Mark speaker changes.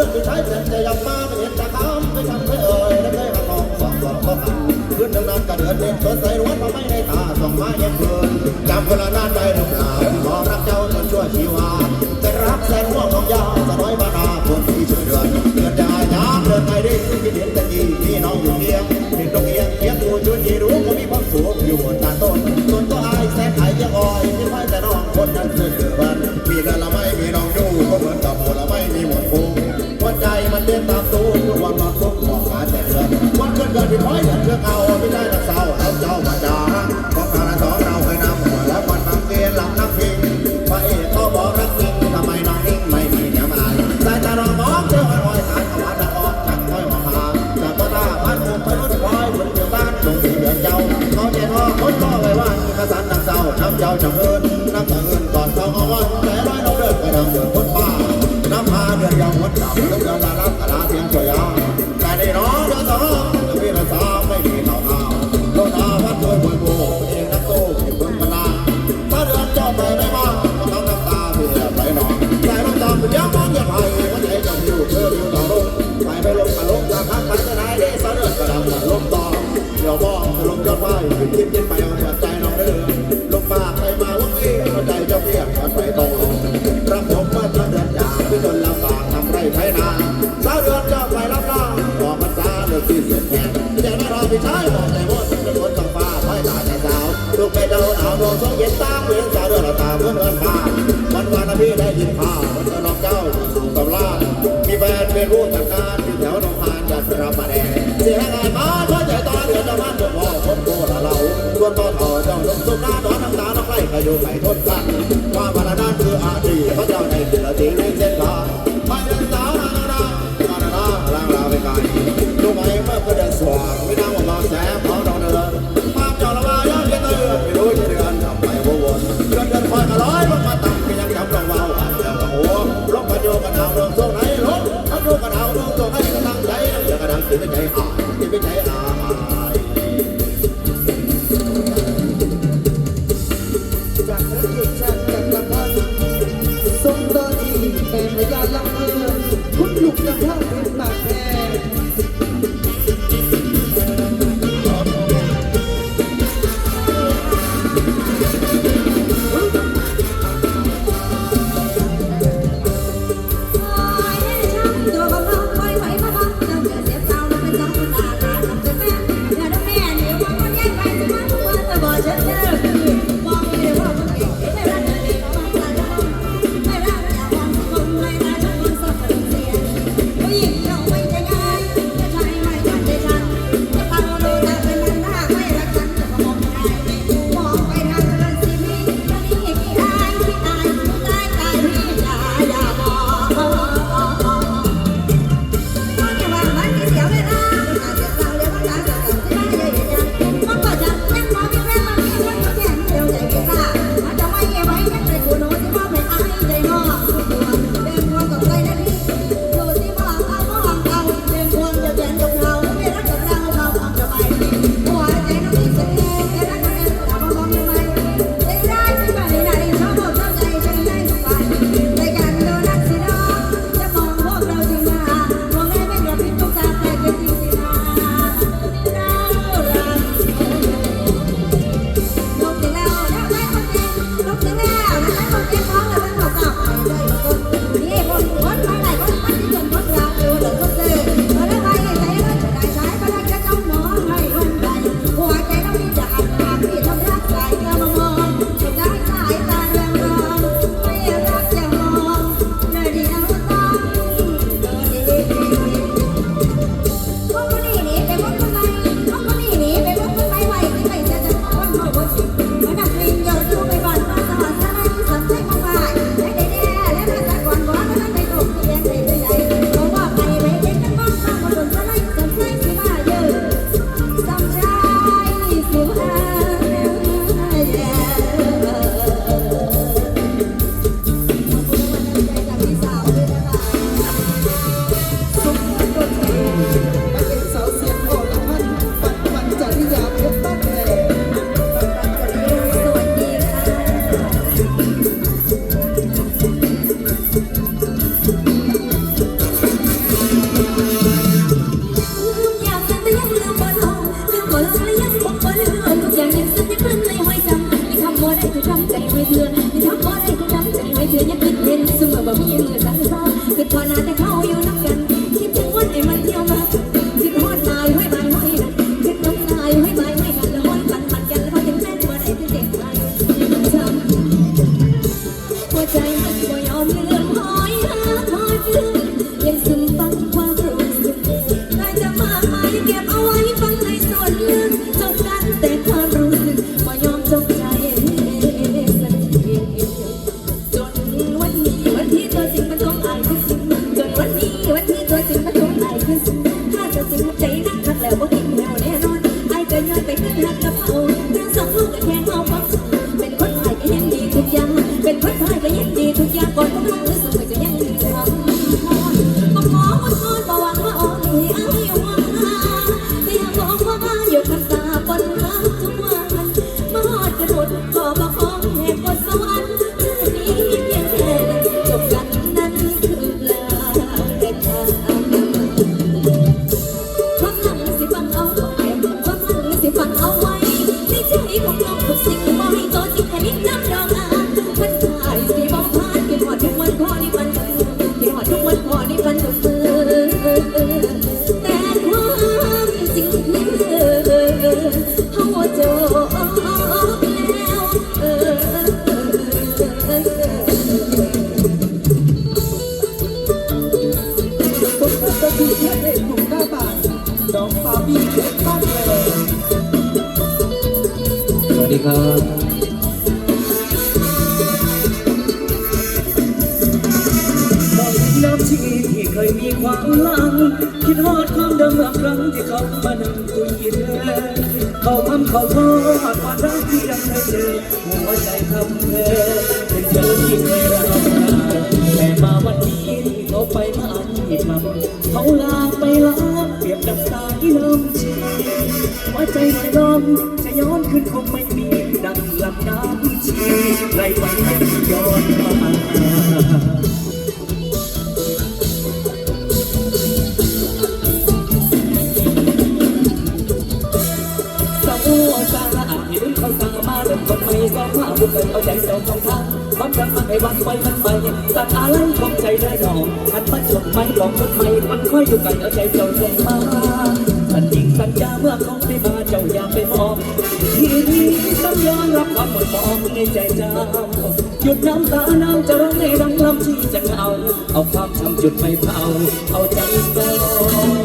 Speaker 1: รื่องที่ใช้แต่จะยังมาไม่เห็นตาคำไม่ทันไม่เอ่ยและเคยหักหองสองสองก็กันขึ้นดังนั้นก็เดือดเด่นสดใสรวนมาไม่ในตาส่องมาเย็นเกินจำคนละด้านได้หรือเปล่าขอรักเจ้าจนชั่วชีวาแต่รักแสนห่วงของยาสะน้อย ตามตูทุกวันมาทุกมองหาแต่เดือนวันเกิดเกิดที่พ้อยเดือนเรื่องเอา เพียงตัวยาแต่ในร้องเดือนสองจะมีระสาไม่มีเท่าเท่าโลนาวัดโดยบนโบเองนักโตที่เพิ่งมานาถ้าเดือนเจ้าไปไม่มาก็ต้องน้ำตาเพียไปนอนแต่น้ำตาเป็นยังมองยังไงหัวใจจะหิวเธอหิวต่อลงไปไปลงกะลงจากข้างไป พี่ชายบอกใจว่าเป็นคนกับฟ้าไฟตาแต่สาวลูกไปเดินเอาดวงสองเย็นตามเวียนสาวเดือนละตาเพื่อนเอินฟ้าวันวันนะพี่ได้ยินข่าวมันจะนอกเจ้าสู่ตำรามีแฟนเป็นผู้จัดการที่แถวหนองพานอยากรับมาแดงเสียงไงมาเพราะใจตาเดือนจะมันจะพ่อคนโตละเราส่วนต่อต่อเจ้าลงสุดหน้าดอนน้ำตาน้ำไหลกระยูไก่ทนกันคว่าบรรดาคืออาดีพระเจ้าในศิลตีในเส้นทา ดังกินไม่ใจหายกินไม่ใจอา
Speaker 2: Thank you. ค
Speaker 3: รับมองน้ำที่ที่เค
Speaker 4: ยมีความหลัง คิดฮอดความเดิมเมื่อครั้งที่เขามานั่งคุยกินเขาทำเขาทอดความรักที่ยังเคยเจอหัวใจทำเพเป็นเธอที่เคยเราแต่มาวันนี้เขาไปมาอันอีกคำเขาลาไปแลา เปรียบดังตาที่น้ำชีหัวใจลอยลมจะย้อนขึ้นคงไม่มีดังลำน้ำชีไหลไปย้อนมาสาวสาระอาจลืมเขาสาวมาเดินคนไม่สองมาบุกเกินเอาใจเจ้าของทางควา มันให้วันไปมันไปสักอะไรของใจได้หนออันมันจบไม่บอกคนไม่มันค่อยอยู่กันเอาใจเจ้าจงมาสัญญิงสัญญาเมื่อเขาไม่มาเจ้าอย่าไปมองทีนี้ต้องยอมรับความหมดมองในใจเจ้าหยุดน้ำตานาวจะร้องในดังลำที่จะเอา เอาความช้ำจุดไม่เผาเอาใจเศร้า